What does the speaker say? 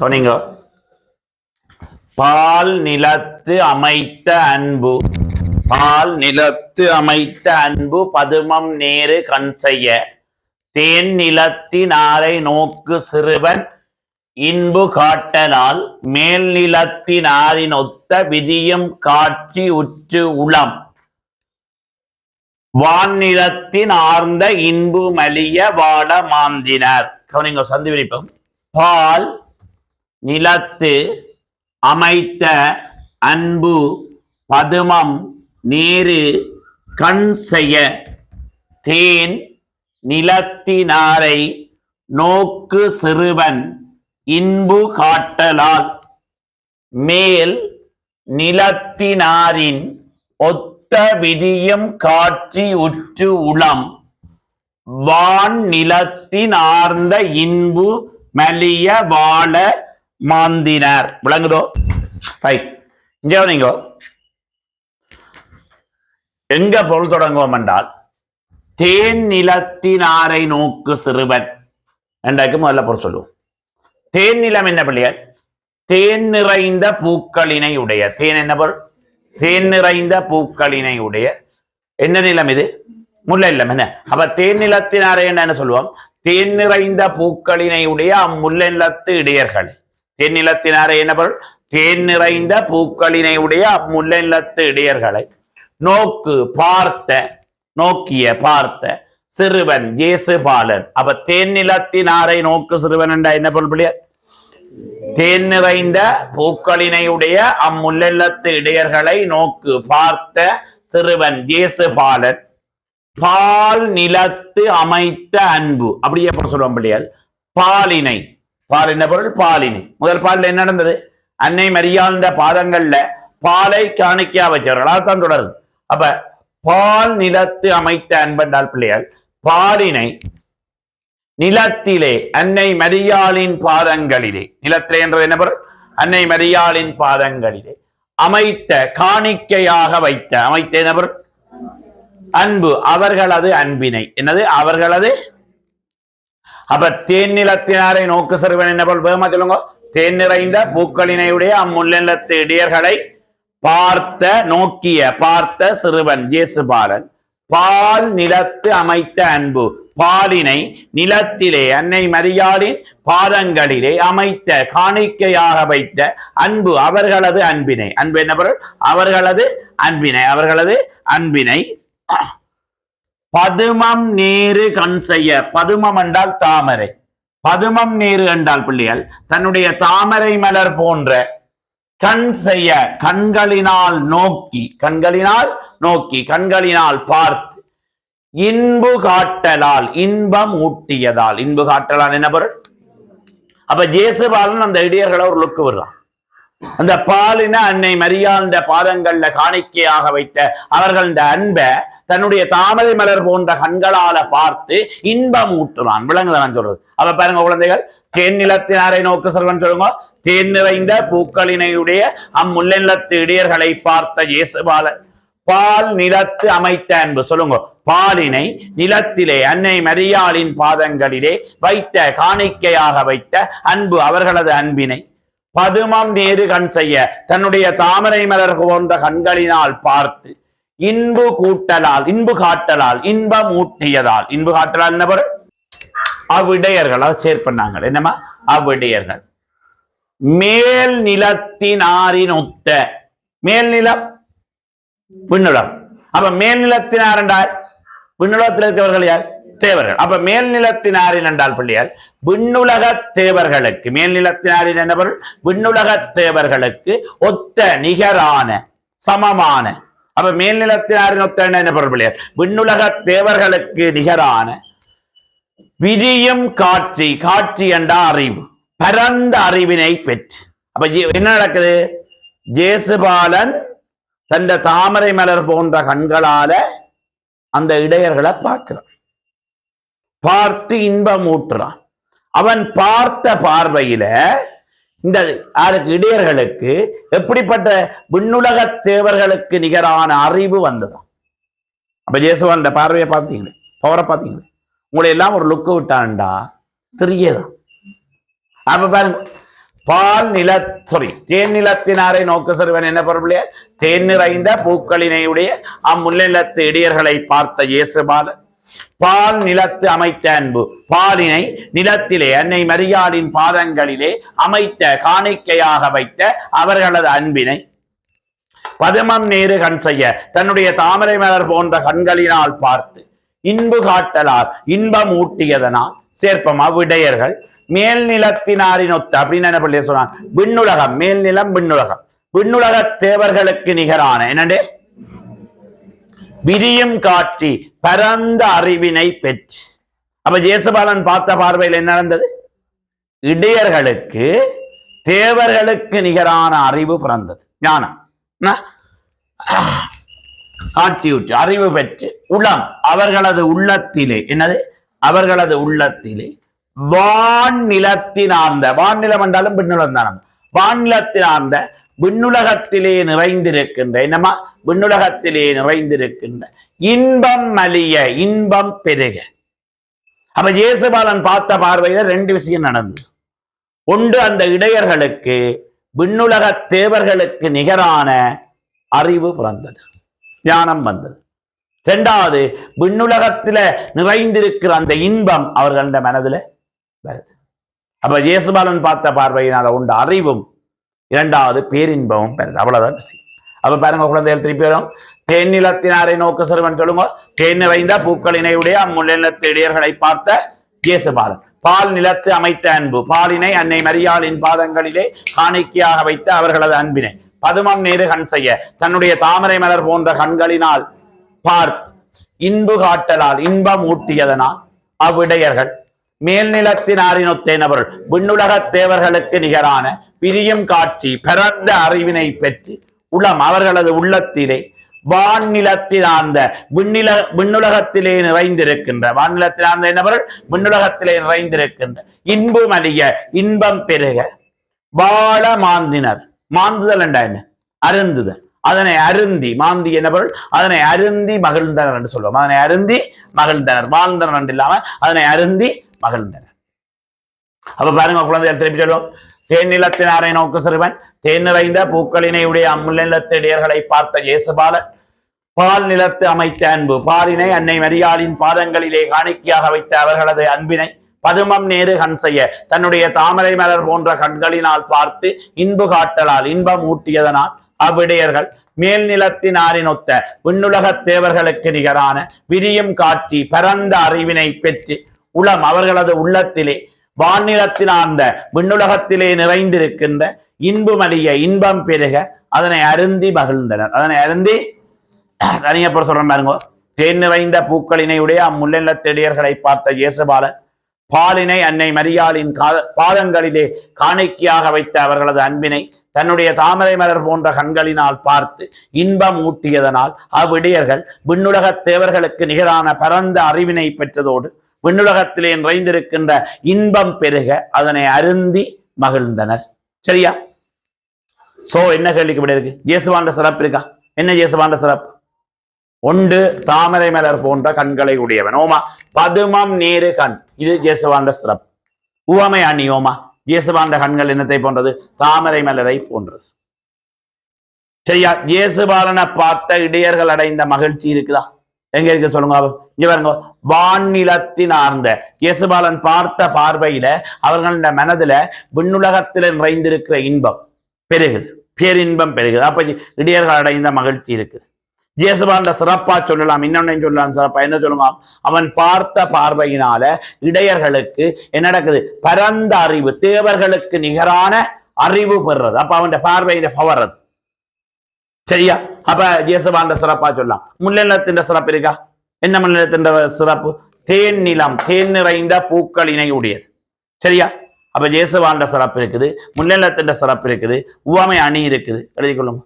கவனிங்க. பால் நிலத்து அமைத்த அன்பு. பால் நிலத்து அமைத்த அன்பு பதுமம் நேரு கண் செய்ய. தேன் நிலத்தின் ஆரை நோக்கு சிறுவன் இன்பு காட்டனால் மேல் நிலத்தின் ஆரின் ஒத்த விதியும் காட்சி உற்று உளம். வான் நிலத்தின் ஆர்ந்த இன்பு மலிய வாட மாந்தினார். கவனிங்க சந்தி விரிப்பம் பால் நிலத்து அமைத்த அன்பு பதுமம் நீரு கண் செய்ய. தேன் நிலத்தினாரை நோக்கு சிறுவன் இன்பு காட்டலால். மேல் நிலத்தினாரின் ஒத்த விதியும் காட்சி உற்று உளம். வான் நிலத்தின் ஆர்ந்த இன்பு மலிய வாழ மாந்தினார். விளங்குதோ? ரைட் இங்கே நீங்க எங்க பொருள் தொடங்குவோம் என்றால் தேன் நிலத்தினாரை நோக்கு சிறுவன் என்றாக்கு முதல்ல பொருள் சொல்லுவோம். தேன் நிலம் என்ன பிள்ளையர் தேன் நிறைந்த பூக்களினை உடைய. தேன் என்ன பொருள்? தேன் நிறைந்த பூக்களினை உடைய. என்ன நிலம் இது? முல்லை நிலம் என்ன? அப்ப தேன் நிலத்தினாரை என்ன சொல்லுவோம்? தேன் நிறைந்த பூக்களினை உடைய அம்முல்லை நிலத்து இடையர்கள். தேன் நிலத்தினாரை என்ன பொருள்? தேன் நிறைந்த பூக்களினை உடைய அம்முல்லை நிலத்து இடையர்களை நோக்கு பார்த்த நோக்கிய பார்த்த சிறுவன் இயேசு பாலன் அப்ப தேன் நிலத்தினாரை நோக்கு சிறுவன் என்றா என்ன பொருள் பிள்ளையார் தேன் நிறைந்த பூக்களினையுடைய அம்முல்லத்து இடையர்களை நோக்கு பார்த்த சிறுவன் இயேசு பாலன் பால் நிலத்து அமைத்த அன்பு. அப்படியே சொல்லுவோம் பிள்ளையார் பாலினை. பால் என்ன பொருள் பாலினை. முதல் பாலில் என்ன நடந்தது? அன்னை மரியாண்ட பாதங்கள்ல பாலை காணிக்கையா வச்சவர்கள். தான் தொடருது. அப்ப பால் நிலத்து அமைத்த அன்பென்றால் பிள்ளையார் பாலினை நிலத்திலே அன்னை மரியாளின் பாதங்களிலே நிலத்திலே என்றது என்ன பொருள்? அன்னை மரியாளின் பாதங்களிலே அமைத்த காணிக்கையாக வைத்த அமைத்த என்ன பொருள்? அன்பு. அவர்களது அன்பினை. என்னது? அவர்களது அப்ப தேன் நிலத்தினாரை நோக்கு சிறுவன் என்ன போல் வேகமா சொல்லுங்க? தேன் நிறைந்த பூக்களினையுடைய அம்முல்லத்து இடையர்களை பார்த்த நோக்கிய பார்த்த சிறுவன் ஜேசுபாலன் பால் நிலத்து அமைத்த அன்பு பாலினை நிலத்திலே அன்னை மரியாளின் பாதங்களிலே அமைத்த காணிக்கையாக வைத்த அன்பு அவர்களது அன்பினை. அன்பு என்ன பொருள்? அவர்களது அன்பினை. அவர்களது அன்பினை பதுமம் நேரு கண் செய்ய. பதுமம் என்றால் தாமரை. பதுமம் நேரு என்றால் பிள்ளைகள் தன்னுடைய தாமரை மலர் போன்ற கண் செய்ய கண்களினால் நோக்கி கண்களினால் நோக்கி கண்களினால் பார்த்து இன்பு காட்டலால் இன்பம் ஊட்டியதால். இன்பு காட்டலால் என்ன பொருள்? அப்ப ஜேசுபாலன் அந்த இடியர்களை ஒரு லுக்கு விடுறான். அந்த பாலின அன்னை மரியாண்ட பாதங்கள்ல காணிக்கையாக வைத்த அவர்கள் இந்த அன்பை தன்னுடைய தாமரை மலர் போன்ற கண்களால பார்த்து இன்பம் ஊட்டுறான் விலங்குதான் சொல்றது. அப்ப பாருங்க குழந்தைகள் தேன் நிலத்தினாரை நோக்கு செல்வன் சொல்லுங்க. தேன் நிறைந்த பூக்களினையுடைய அம்முல்லை நிலத்து இடையர்களை பார்த்த இயேசுபாலன் பால் நிலத்து அமைத்த அன்பு. சொல்லுங்க பாலினை நிலத்திலே அன்னை மரியாளின் பாதங்களிலே வைத்த காணிக்கையாக வைத்த அன்பு அவர்களது அன்பினை பதுமம் நேரு கண் செய்ய தன்னுடைய தாமரை மலர் போன்ற கண்களினால் பார்த்து இன்பு கூட்டலால் இன்பு காட்டலால் இன்பம் ஊட்டியதால் இன்பு காட்டலால் என்ன பொருள் அவ்விடையர்கள் அதை சேர்ப்பண்ணாங்க என்னமா அவ்விடையர்கள் மேல் நிலத்தினாரின் ஒத்த மேல் நிலம்? விண்ணுலம். அப்ப மேல் நிலத்தினார் என்றார். விண்ணுலகத்தில் இருக்கிறவர்கள் யார்? தேவர்கள். அப்ப மேல்நிலத்தினாரின் என்றால் பிள்ளையார் விண்ணுலக தேவர்களுக்கு மேல்நிலத்தினாரின் என்னவர்கள் என்ன பொருள்? விண்ணுலக தேவர்களுக்கு ஒத்த நிகரான சமமான அப்ப மேல்நிலத்தினாரின் ஒத்த என்ன பொருள் பிள்ளையார் விண்ணுலக தேவர்களுக்கு நிகரான விதியும் காட்சி காட்சி என்ற அறிவு பரந்த அறிவினை பெற்று. அப்ப என்ன நடக்குது? ஜேசுபாலன் தந்த தாமரை மலர் போன்ற கண்களால அந்த இடையர்களை பார்க்கிறான். பார்த்து இன்பம் ஊட்டுறான். அவன் பார்த்த பார்வையில இந்த யாருக்கு இடையர்களுக்கு எப்படிப்பட்ட விண்ணுலக தேவர்களுக்கு நிகரான அறிவு வந்ததாம் அப்ப ஜேசுவான் பார்வையை பார்த்தீங்களே பவரை பார்த்தீங்களே உங்களை எல்லாம் ஒரு லுக்கு விட்டான்டா தெரியதான் அப்ப பாருங்க பால் நில சாரி தேன் நிலத்தினாரை நோக்கு சிறுவன் என்ன பொருள் தேன் நிறைந்த பூக்களினையுடைய அம்முன்னிலத்து இடியர்களை பார்த்த இயேசுபாலன். பால் நிலத்து அமைத்த அன்பு. பாலினை நிலத்திலே அன்னை மரியாளின் பாதங்களிலே அமைத்த காணிக்கையாக வைத்த அவர்களது அன்பினை பதுமம் நேரு கண் செய்ய தன்னுடைய தாமரை மலர் போன்ற கண்களினால் பார்த்து இன்பு காட்டலார் இன்பம் ஊட்டியதனால் சேர்ப்பம் அவ்விடையர்கள் மேல் நிலத்தினாரின் ஒத்த அப்படின்னு என்ன பண்ணி சொன்னாங்க விண்ணுலகம் மேல்நிலம் விண்ணுலகம். விண்ணுலக தேவர்களுக்கு நிகரான என்னண்டே? விரியும் காட்சி பரந்த அறிவினை பெற்று. அப்ப ஜேசபாலன் பார்த்த பார்வையில் என்ன நடந்தது? இடையர்களுக்கு தேவர்களுக்கு நிகரான அறிவு பிறந்தது. ஞானம். காட்சியுற்று அறிவு பெற்று உளம் அவர்களது உள்ளத்திலே என்னது? அவர்களது உள்ளத்திலே வான் நிலத்தினார்ந்த வான்நிலம் என்றாலும் விண்ணுலம் தானம் நிலத்தினார்ந்த விண்ணுலகத்திலே நிறைந்திருக்கின்ற என்னமா விண்ணுலகத்திலே நிறைந்திருக்கின்ற இன்பம் மலிய இன்பம் பெருக. அப்ப இயேசுபாலன் பார்த்த பார்வையில ரெண்டு விஷயம் நடந்தது. ஒன்று அந்த இடையர்களுக்கு விண்ணுலக தேவர்களுக்கு நிகரான அறிவு பிறந்தது ஞானம் வந்தது. ரெண்டாவது விண்ணுலகத்தில நிறைந்திருக்கிற அந்த இன்பம் அவர்கள மனதுல வருது. அப்ப இயேசுபாலன் பார்த்த பார்வையினால உண்ட அறிவும் இரண்டாவது பேரின்பமும் பெறுது. அவ்வளவுதான் விஷயம் அப்ப பாருங்க குழந்தைகள் திருப்பி வரும். தேன்னிலத்தினாரை நோக்கு சிறுவன் சொல்லுங்க தேன் நிறைந்த பூக்களினையுடைய அம்முல்லினத்து இடையர்களை பார்த்த இயேசுபாலன். பால் நிலத்து அமைத்த அன்பு பாலினை அன்னை மரியாளின் பாதங்களிலே காணிக்கையாக வைத்த அவர்களது அன்பினை. பதுமம் நேரு கண் செய்ய தன்னுடைய தாமரை மலர் போன்ற கண்களினால் பார் இன்பு காட்டலால் இன்பம் ஊட்டியதனால் அவ்விடையர்கள் மேல்நிலத்தினாரினொத்தேனவர்கள் விண்ணுலகத் தேவர்களுக்கு நிகரான பிரியும் காட்சி பிறந்த அறிவினை பெற்று உளம் அவர்களது உள்ளத்திலே வான்நிலத்தினார்ந்த விண்ணில விண்ணுலகத்திலே நிறைந்திருக்கின்ற வான்நிலத்தினார்ந்த என்னவர்கள் விண்ணுலகத்திலே நிறைந்திருக்கின்ற இன்பம் அழிய இன்பம் பெருக வாழ மாந்தினர். மாந்துதல் என்றா என்ன? அருந்துதல். அதனை அருந்தி மாந்தி என்னவர்கள் அதனை அருந்தி மகிழ்ந்தனர் என்று சொல்லுவோம். அதனை அருந்தி மகிழ்ந்தனர். வாழ்ந்தனர் என்று இல்லாம அதனை அருந்தி மகிழ்ந்தனர் அப்ப பாருங்க குழந்தைகள் திருப்பி சொல்லுவோம் தேன் நிலத்தினாரை நோக்கு சிறுவன் தேன் நிறைந்த பூக்களினை உடைய அம்முல்நிலத்து பார்த்த இயேசுபாலன் பால் நிலத்து அமைத்த அன்பு பாலினை அன்னை மரியாளின் பாதங்களிலே காணிக்கையாக வைத்த அவர்களது அன்பினை பதுமம் நேரு கண் செய்ய தன்னுடைய தாமரை மலர் போன்ற கண்களினால் பார்த்து இன்பு காட்டலால் இன்பம் ஊட்டியதனால் அவ்விடையர்கள் மேல் நிலத்தினாரினொத்த விண்ணுலகத் தேவர்களுக்கு நிகரான விரியும் காட்சி பரந்த அறிவினை பெற்று உளம் அவர்களது உள்ளத்திலே வானிலத்தினார்ந்த விண்ணுலகத்திலே நிறைந்திருக்கின்ற இன்புமலிய இன்பம் பெருக அதனை அருந்தி மகிழ்ந்தனர். அதனை அருந்தி தனியப்பர் சொல்றேன் பாருங்க. தேன் நிறைந்த பூக்களினையுடைய அம்முல்லினத்தெடியர்களை பார்த்த இயேசுபாலன் பாலினை அன்னை மரியாளின் பாதங்களிலே காணிக்கையாக வைத்த அவர்களது அன்பினை தன்னுடைய தாமரை மலர் போன்ற கண்களினால் பார்த்து இன்பம் ஊட்டியதனால் அவ்விடையர்கள் விண்ணுலகத் தேவர்களுக்கு நிகரான பரந்த அறிவினை பெற்றதோடு விண்ணுலகத்திலே நிறைந்திருக்கின்ற இன்பம் பெருக அதனை அருந்தி மகிழ்ந்தனர். சரியா? சோ என்ன கேள்விக்கு இப்படி இருக்கு? இயேசுவாண்ட சிறப்பு இருக்கா? என்ன இயேசுவாண்ட சிறப்பு? ஒன்று தாமரை மலர் போன்ற கண்களை உடையவன். ஓமா பதுமம் நேரு கண். இது இயேசுவாண்ட சிறப்பு. உவமை அணி ஓமா. இயேசுவாண்ட கண்கள் என்னத்தை போன்றது? தாமரை மலரை போன்றது. சரியா? இயேசுபாலனை பார்த்த இடையர்கள் அடைந்த மகிழ்ச்சி இருக்குதா? எங்க இருக்கு சொல்லுங்க இங்க பாருங்க. வான்நிலத்தினார்ந்த இயேசுபாலன் பார்த்த பார்வையில அவர்களோட மனதுல விண்ணுலகத்தில் நிறைந்திருக்கிற இன்பம் பெருகுது. பேரின்பம் பெருகுது. அப்ப இடையர்கள் அடைந்த மகிழ்ச்சி இருக்குது. இயேசுபாண்ட சிறப்பா சொல்லலாம். இன்னொன்னு சொல்லலாம். சிறப்பா. என்ன சொல்லுங்க? அவன் பார்த்த பார்வையினால இடையர்களுக்கு என்ன நடக்குது? பரந்த அறிவு தேவர்களுக்கு நிகரான அறிவு பெறுறது. அப்ப அவன் பார்வையில பவர்றது. சரியா அப்ப இயேசுபாண்ட சிறப்பா சொல்லலாம் முல்லினத்தின் சிறப்பு இருக்கா என்ன முல்லினத்தின் சிறப்பு தேன் நிலம் தேன் நிறைந்த பூக்களினை உடையது சரியா அப்ப இயேசுவாண்ட சிறப்பு இருக்குது முல்லினத்தின் சிறப்பு இருக்குது உவமை அணி இருக்குது எழுதி கொள்ளுங்க